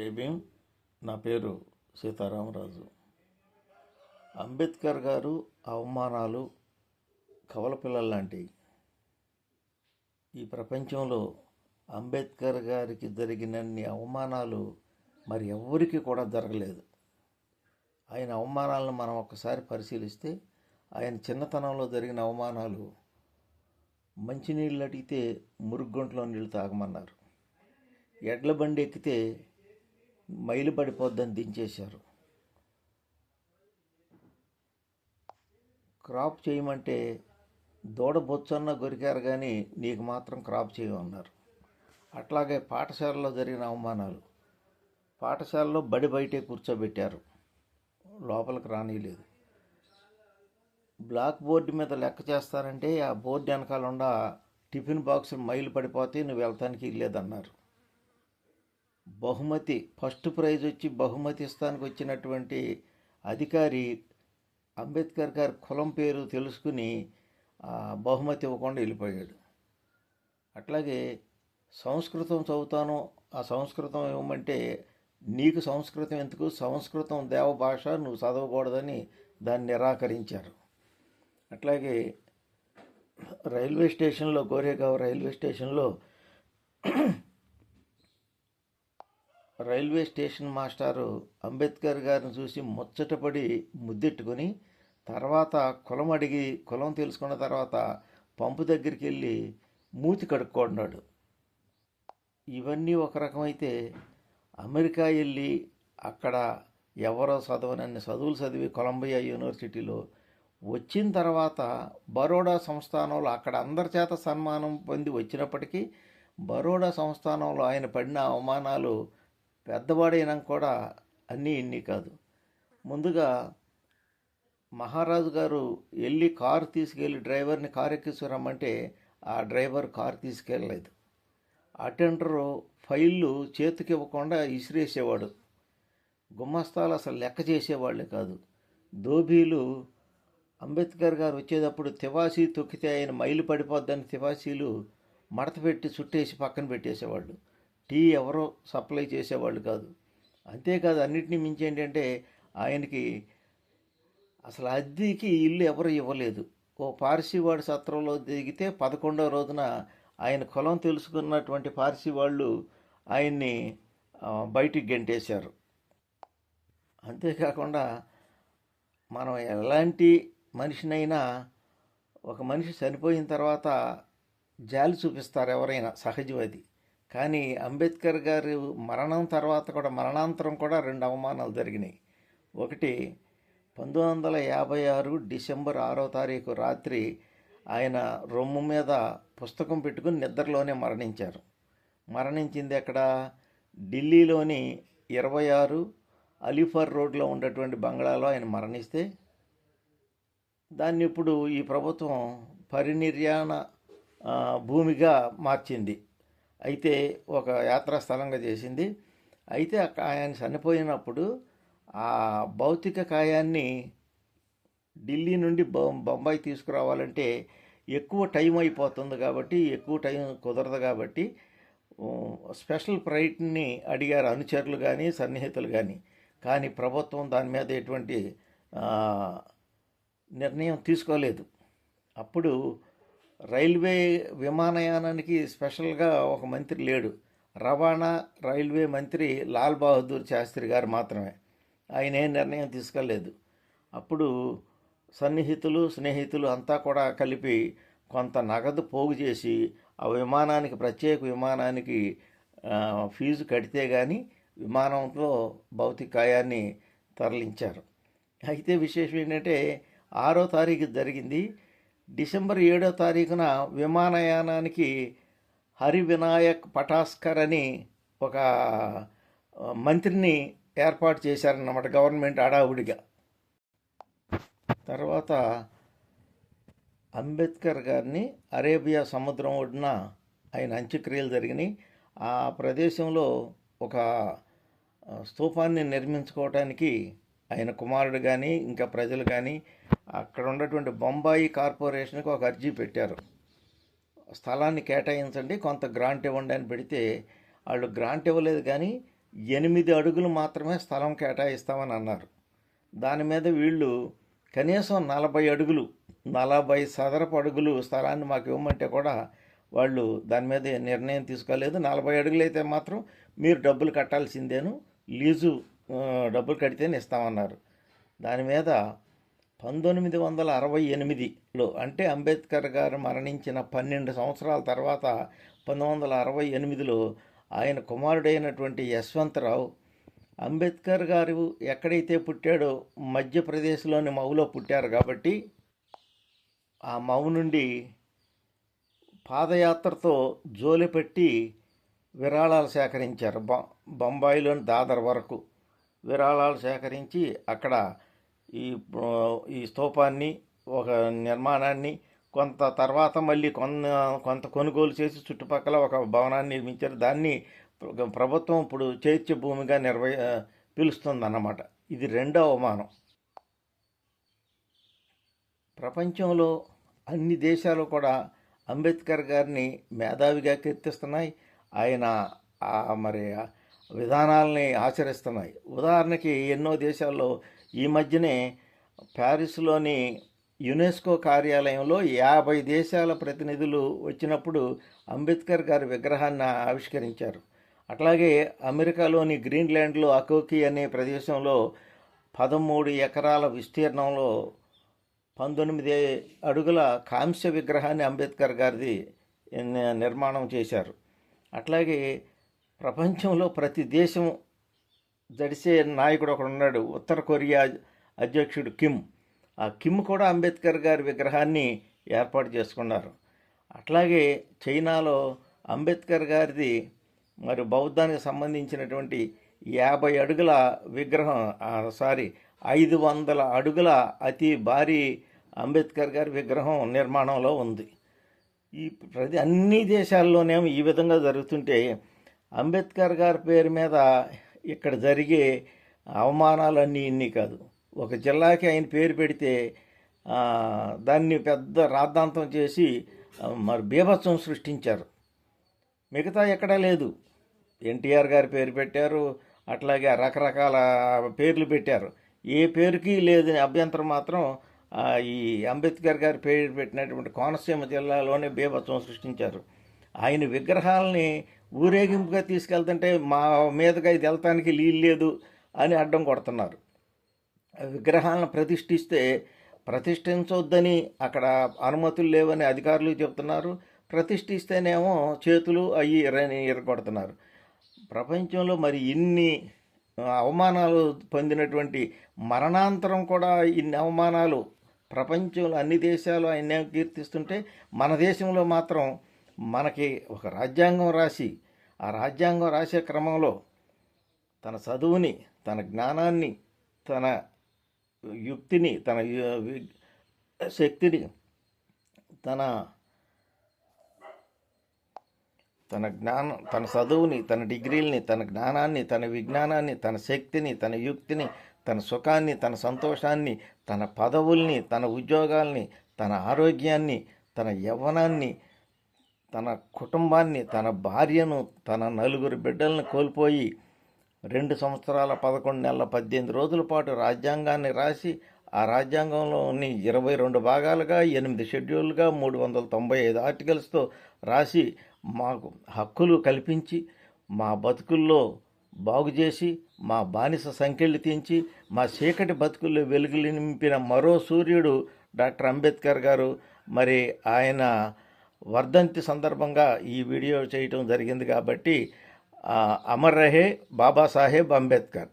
జైభీం నా పేరు సీతారామరాజు. అంబేద్కర్ గారు అవమానాలు కవల పిల్లల లాంటివి ఈ ప్రపంచంలో అంబేద్కర్ గారికి జరిగినన్ని అవమానాలు మరి ఎవరికి కూడా జరగలేదు. ఆయన అవమానాలను మనం ఒకసారి పరిశీలిస్తే ఆయన చిన్నతనంలో జరిగిన అవమానాలు మంచినీళ్ళు అడిగితే మురుగుంట్లో నీళ్ళు తాగమన్నారు. ఎడ్ల బండి ఎక్కితే మైలు పడిపోద్దని దించేశారు. క్రాప్ చేయమంటే దూడ బొచ్చన్న గొరికారు కానీ నీకు మాత్రం క్రాప్ చేయమన్నారు. అట్లాగే పాఠశాలలో జరిగిన అవమానాలు. పాఠశాలలో బడి బయటే కూర్చోబెట్టారు. లోపలికి రానియలేదు. బ్లాక్ బోర్డు మీద లెక్క చేస్తారంటే ఆ బోర్డు వెనకాల ఉండ టిఫిన్ బాక్సులు మైలు పడిపోతే నువ్వు వెళ్తానికి లేదన్నారు బహుమతి ఫస్ట్ ప్రైజ్ వచ్చి బహుమతి ఇస్తానికి వచ్చినటువంటి అధికారి అంబేద్కర్ గారి కులం పేరు తెలుసుకుని బహుమతి ఇవ్వకుండా వెళ్ళిపోయాడు. అట్లాగే సంస్కృతం చదువుతాను ఆ సంస్కృతం ఇవ్వమంటే నీకు సంస్కృతం ఎందుకు? సంస్కృతం దేవభాష నువ్వు చదవకూడదని దాన్ని నిరాకరించారు. అట్లాగే రైల్వే స్టేషన్లో గోరేగావ్ రైల్వే స్టేషన్లో రైల్వే స్టేషన్ మాస్టారు అంబేద్కర్ గారిని చూసి ముచ్చటపడి ముద్దెట్టుకొని తర్వాత కులం అడిగి కులం తెలుసుకున్న తర్వాత పంపు దగ్గరికి వెళ్ళి మూతి కడుక్కోన్నాడు ఇవన్నీ ఒక రకమైతే అమెరికా వెళ్ళి అక్కడ ఎవరో చదవనన్ని చదువులు చదివి కొలంబియా యూనివర్సిటీలో వచ్చిన తర్వాత బరోడా సంస్థానంలో అక్కడ అందరి చేత సన్మానం పొంది వచ్చినప్పటికీ బరోడా సంస్థానంలో ఆయన పడిన అవమానాలు పెద్దవాడైనా కూడా అన్నీ ఇన్ని కాదు. ముందుగా మహారాజు గారు వెళ్ళి కారు తీసుకెళ్ళి డ్రైవర్ని కారు ఎక్కించుకురమ్మంటే ఆ డ్రైవర్ కారు తీసుకెళ్ళలేదు. అటెండరు ఫైళ్ళు చేతికి ఇవ్వకుండా ఇసిరేసేవాడు. గుమ్మస్తాలు అసలు లెక్క చేసేవాళ్ళే కాదు. దోబీలు అంబేద్కర్ గారు వచ్చేటప్పుడు తివాసీ తొక్కితే ఆయన మైలు పడిపోద్దని తివాసీలు మడత పెట్టి చుట్టేసి పక్కన పెట్టేసేవాళ్ళు. టీ ఎవరో సప్లై చేసేవాళ్ళు కాదు. అంతేకాదు అన్నిటినీ మించి ఏంటంటే ఆయనకి అసలు అద్దెకి ఇల్లు ఎవరు ఇవ్వలేదు. ఓ పార్సీవాడి సత్రంలో దిగితే పదకొండవ రోజున ఆయన కులం తెలుసుకున్నటువంటి పార్సీ వాళ్ళు ఆయన్ని బయటికి గెంటేశారు. అంతేకాకుండా మనం ఎలాంటి మనిషినైనా ఒక మనిషి చనిపోయిన తర్వాత జాలి చూపిస్తారు ఎవరైనా సహజవాది. కానీ అంబేద్కర్ గారు మరణం తర్వాత కూడా మరణాంతరం కూడా రెండు అవమానాలు జరిగినాయి. ఒకటి పంతొమ్మిది వందల యాభై ఆరు డిసెంబర్ ఆరో తారీఖు రాత్రి ఆయన రొమ్ము మీద పుస్తకం పెట్టుకుని నిద్రలోనే మరణించారు. మరణించింది ఎక్కడ? ఢిల్లీలోని ఇరవై ఆరు అలీఫర్ రోడ్లో ఉన్నటువంటి బంగ్లాలో ఆయన మరణిస్తే దాన్ని ఇప్పుడు ఈ ప్రభుత్వం పరినిర్యాణ భూమిగా మార్చింది. అయితే ఒక యాత్రా స్థలంగా చేసింది. అయితే అక్క- ఆయన చనిపోయినప్పుడు ఆ భౌతిక కాయాన్ని ఢిల్లీ నుండి బొంబాయి తీసుకురావాలంటే ఎక్కువ టైం అయిపోతుంది కాబట్టి ఎక్కువ టైం కుదరదు కాబట్టి స్పెషల్ ప్రైట్ని అడిగారు అనుచరులు కానీ సన్నిహితులు కానీ కానీ ప్రభుత్వం దాని మీద ఎటువంటి నిర్ణయం తీసుకోలేదు. అప్పుడు రైల్వే విమానయానానికి స్పెషల్గా ఒక మంత్రి లేడు. రవాణా రైల్వే మంత్రి లాల్ బహదూర్ శాస్త్రి గారు మాత్రమే. ఆయన ఏ నిర్ణయం తీసుకోలేదు. అప్పుడు సన్నిహితులు స్నేహితులు అంతా కూడా కలిపి కొంత నగదు పోగు చేసి ఆ విమానానికి ప్రత్యేక విమానానికి ఫీజు కడితే కానీ విమానంలో భౌతికాయాన్ని తరలించారు. అయితే విశేషం ఏంటంటే ఆరో తారీఖు జరిగింది. డిసెంబర్ ఏడో తారీఖున విమానయానానికి హరి వినాయక్ పటాస్కర్ అని ఒక మంత్రిని ఏర్పాటు చేశారన్నమాట గవర్నమెంట్ అడావుడిగా తర్వాత అంబేద్కర్ గారిని అరేబియా సముద్రం ఒడ్డున ఆయన అంత్యక్రియలు జరిగినాయి. ఆ ప్రదేశంలో ఒక స్థూపాన్ని స్తూపాన్ని నిర్మించుకోవటానికి ఆయన కుమారుడు కానీ ఇంకా ప్రజలు కానీ అక్కడ ఉన్నటువంటి బొంబాయి కార్పొరేషన్కి ఒక అర్జీ పెట్టారు. స్థలాన్ని కేటాయించండి కొంత గ్రాంట్ ఇవ్వండి అని పెడితే వాళ్ళు గ్రాంట్ ఇవ్వలేదు కానీ ఎనిమిది అడుగులు మాత్రమే స్థలం కేటాయిస్తామని అన్నారు. దాని మీద వీళ్ళు కనీసం నలభై అడుగులు నలభై సదరపు అడుగులు స్థలాన్ని మాకు ఇవ్వమంటే కూడా వాళ్ళు దాని మీద నిర్ణయం తీసుకోలేదు. నలభై అడుగులు అయితే మాత్రం మీరు డబ్బులు కట్టాల్సిందేను లీజు డబ్బులు కడితేనే ఇస్తామన్నారు. దాని మీద పంతొమ్మిది వందల అరవై ఎనిమిదిలో అంటే అంబేద్కర్ గారు మరణించిన పన్నెండు సంవత్సరాల తర్వాత పంతొమ్మిది వందల అరవై ఎనిమిదిలో ఆయన కుమారుడైనటువంటి యశ్వంతరావు అంబేద్కర్ గారు ఎక్కడైతే పుట్టాడో మధ్యప్రదేశ్లోని మౌలో పుట్టారు కాబట్టి ఆ మౌ నుండి పాదయాత్రతో జోలిపెట్టి విరాళాలు సేకరించారు. బొంబాయిలోని దాదర్ వరకు విరాళాలు సేకరించి అక్కడ ఈ ఈ స్తూపాన్ని ఒక నిర్మాణాన్ని కొంత తర్వాత మళ్ళీ కొన్న కొంత కొనుగోలు చేసి చుట్టుపక్కల ఒక భవనాన్ని నిర్మించారు. దాన్ని ప్రభుత్వం ఇప్పుడు చైత్య భూమిగా నిర్వహి పిలుస్తుంది అన్నమాట ఇది రెండో అవమానం. ప్రపంచంలో అన్ని దేశాలు కూడా అంబేద్కర్ గారిని మేధావిగా కీర్తిస్తున్నాయి. ఆయన మరి విధానాలని ఆచరిస్తున్నాయి. ఉదాహరణకి ఎన్నో దేశాల్లో ఈ మధ్యనే ప్యారిస్లోని యునెస్కో కార్యాలయంలో యాభై దేశాల ప్రతినిధులు వచ్చినప్పుడు అంబేద్కర్ గారి విగ్రహాన్ని ఆవిష్కరించారు. అట్లాగే అమెరికాలోని గ్రీన్లాండ్లో అకోకి అనే ప్రదేశంలో పదమూడు ఎకరాల విస్తీర్ణంలో పంతొమ్మిది అడుగుల కాంస్య విగ్రహాన్ని అంబేద్కర్ గారిది నిర్మాణం చేశారు. అట్లాగే ప్రపంచంలో ప్రతి దేశం జడిసే నాయకుడు ఒకడు ఉన్నాడు ఉత్తర కొరియా అధ్యక్షుడు కిమ్. ఆ కిమ్ కూడా అంబేద్కర్ గారి విగ్రహాన్ని ఏర్పాటు చేసుకున్నారు. అట్లాగే చైనాలో అంబేద్కర్ గారిది మరి బౌద్ధానికి సంబంధించినటువంటి యాభై అడుగుల విగ్రహం సారీ ఐదు వందల అడుగుల అతి భారీ అంబేద్కర్ గారి విగ్రహం నిర్మాణంలో ఉంది. ఈ ప్రతి అన్ని దేశాల్లోనేమో ఈ విధంగా జరుగుతుంటే అంబేద్కర్ గారి పేరు మీద ఇక్కడ జరిగే అవమానాలన్నీ ఇన్ని కాదు. ఒక జిల్లాకి ఆయన పేరు పెడితే దాన్ని పెద్ద రాద్ధాంతం చేసి మరి బీభత్సం సృష్టించారు. మిగతా ఎక్కడా లేదు. ఎన్టీఆర్ గారి పేరు పెట్టారు అట్లాగే రకరకాల పేర్లు పెట్టారు. ఏ పేరుకి లేదని అభ్యంతరం మాత్రం ఈ అంబేద్కర్ గారి పేరు పెట్టినటువంటి కోనసీమ జిల్లాలోనే బీభత్సం సృష్టించారు. ఆయన విగ్రహాలని ఊరేగింపుగా తీసుకెళ్తుంటే మా మీదగా ఇది వెళ్తానికి నీళ్ళు లేదు అని అడ్డం కొడుతున్నారు. విగ్రహాలను ప్రతిష్ఠిస్తే ప్రతిష్ఠించొద్దని అక్కడ అనుమతులు లేవని అధికారులు చెప్తున్నారు ప్రతిష్ఠిస్తేనేమో చేతులు అయ్యి ఎర్రని ఎర్రగొడుతున్నారు ప్రపంచంలో మరి ఇన్ని అవమానాలు పొందినటువంటి మరణాంతరం కూడా ఇన్ని అవమానాలు ప్రపంచంలో అన్ని దేశాలు ఆయన కీర్తిస్తుంటే మన దేశంలో మాత్రం మనకి ఒక రాజ్యాంగం రాసి ఆ రాజ్యాంగం రాసే క్రమంలో తన చదువుని తన జ్ఞానాన్ని తన యుక్తిని తన యు- శక్తిని తన తన జ్ఞానం తన చదువుని తన డిగ్రీల్ని తన జ్ఞానాన్ని తన విజ్ఞానాన్ని తన శక్తిని తన యుక్తిని తన సుఖాన్ని తన సంతోషాన్ని తన పదవుల్ని తన ఉద్యోగాల్ని తన ఆరోగ్యాన్ని తన యవ్వనాన్ని తన కుటుంబాన్ని తన భార్యను తన నలుగురు బిడ్డలను కోల్పోయి రెండు సంవత్సరాల పదకొండు నెలల పద్దెనిమిది రోజుల పాటు రాజ్యాంగాన్ని రాసి ఆ రాజ్యాంగంలోని ఇరవై రెండు భాగాలుగా ఎనిమిది షెడ్యూల్గా మూడు వందల తొంభై ఐదు ఆర్టికల్స్తో రాసి మాకు హక్కులు కల్పించి మా బతుకుల్లో బాగు చేసి మా బానిస సంఖ్యలు తీంచి మా చీకటి బతుకుల్లో వెలుగులు నింపిన మరో సూర్యుడు డాక్టర్ అంబేద్కర్ గారు. మరి ఆయన వర్ధంతి సందర్భంగా ఈ వీడియో చేయటం జరిగింది కాబట్టి అమర్ రహే బాబాసాహెబ్ అంబేద్కర్.